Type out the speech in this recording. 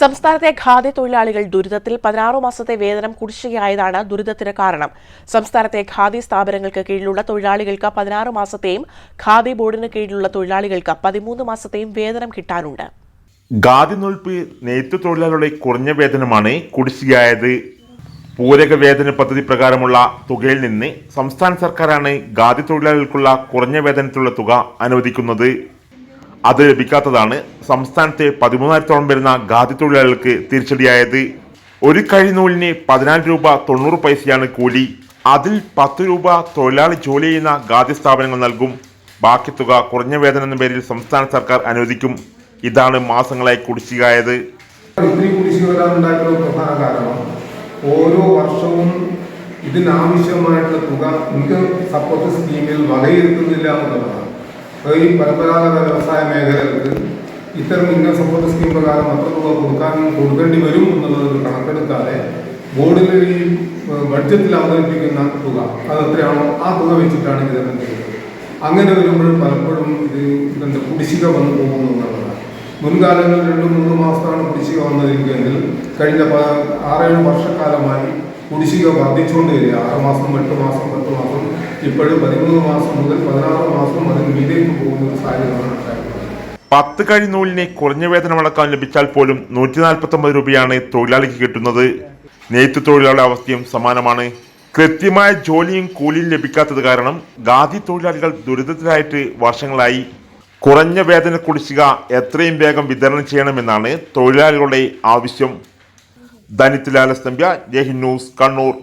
സംസ്ഥാനത്തെ ഖാദി തൊഴിലാളികൾ ദുരിതത്തിൽ പതിനാറു മാസത്തെ വേതനം കുടിശ്ശികയായതാണ് ദുരിതത്തിന് കാരണം. സംസ്ഥാനത്തെ ഖാദി സ്ഥാപനങ്ങൾക്ക് കീഴിലുള്ള തൊഴിലാളികൾക്ക് പതിനാറ് മാസത്തെയും ഖാദി ബോർഡിന് കീഴിലുള്ള തൊഴിലാളികൾക്ക് പതിമൂന്ന് മാസത്തെയും വേതനം കിട്ടാനുണ്ട്. ഖാദി നൂൽപ്പ് നെയ്ത്തു തൊഴിലാളികളുടെ കുറഞ്ഞ വേതനമാണ് കുടിശ്ശികയായത്. പൂരക വേതന പദ്ധതി പ്രകാരമുള്ള തുകയിൽ നിന്ന് സംസ്ഥാന സർക്കാരാണ് ഖാദി തൊഴിലാളികൾക്കുള്ള കുറഞ്ഞ വേതനത്തിലുള്ള തുക അനുവദിക്കുന്നത്. അത് ലഭിക്കാത്തതാണ് സംസ്ഥാനത്തെ പതിമൂന്നായിരത്തോളം വരുന്ന ഖാദി തൊഴിലാളികൾക്ക് തിരിച്ചടിയായത്. ഒരു കഴിനൂലിന് പതിനാല് രൂപ തൊണ്ണൂറ് പൈസയാണ് കൂലി. അതിൽ പത്ത് രൂപ തൊഴിലാളി ജോലി ചെയ്യുന്ന ഖാദി സ്ഥാപനങ്ങൾ നൽകും. ബാക്കി തുക കുറഞ്ഞ വേതനം എന്ന പേരിൽ സംസ്ഥാന സർക്കാർ അനുവദിക്കും. ഇതാണ് മാസങ്ങളായി കുടിശ്ശികയായത്. ഇത്രയും കാരണം ഓരോ വർഷവും ഇതിനാവശ്യമായിട്ടുള്ള തുക ഇൻകം സപ്പോർട്ട് സ്കീമിൽ വകയിരുത്തുന്നില്ല എന്നുള്ളതാണ്. ഈ പരമ്പരാഗത വ്യവസായ മേഖലകൾക്ക് ഇത്തരം ഇന്നർ സപ്പോർട്ട് സ്കീം പ്രകാരം അത്ര തുക കൊടുക്കാൻ കൊടുക്കേണ്ടി വരും എന്നുള്ളത് കണക്കെടുക്കാതെ ബോർഡിൽ ഈ ബഡ്ജറ്റിൽ അവതരിപ്പിക്കുന്ന തുക അത് എത്രയാണോ ആ തുക വെച്ചിട്ടാണ് വിതരണം ചെയ്യുന്നത് അങ്ങനെ വരുമ്പോൾ പലപ്പോഴും ഇത് ഇതിന്റെ കുടിശ്ശിക വന്നു പോകുന്നു എന്നുള്ളതാണ്. മുൻകാലങ്ങളിൽ രണ്ടും മൂന്ന് മാസത്താണ് കുടിശ്ശിക വന്നതെങ്കിൽ കഴിഞ്ഞ ആറേഴ് വർഷക്കാലമായി കുടിശ്ശിക വർദ്ധിച്ചുകൊണ്ട് വരിക. ആറ് മാസം എട്ട് മാസം പത്ത് മാസം ഇപ്പോഴും പതിമൂന്ന് മാസം മുതൽ പതിനാറ് മാസം അതിന് മീതേക്ക് പോകുന്ന സാഹചര്യമാണ് പത്ത് കഴി നൂലിനെ കുറഞ്ഞ അടക്കാൻ ലഭിച്ചാൽ പോലും നൂറ്റി നാൽപ്പത്തി ഒമ്പത് രൂപയാണ് തൊഴിലാളിക്ക് കിട്ടുന്നത്. നെയ്ത്ത് തൊഴിലാളി അവസ്ഥയും സമാനമാണ്. കൃത്യമായ ജോലിയും കൂലിയും ലഭിക്കാത്തത് കാരണം ഖാദി തൊഴിലാളികൾ ദുരിതത്തിലായിട്ട് വർഷങ്ങളായി. കുറഞ്ഞ വേതന കുടിശ്ശിക എത്രയും വേഗം വിതരണം ചെയ്യണമെന്നാണ് തൊഴിലാളികളുടെ ആവശ്യം. ധനിത്തിലാല സ്തംഭ്യ ജയ് ന്യൂസ് കണ്ണൂർ.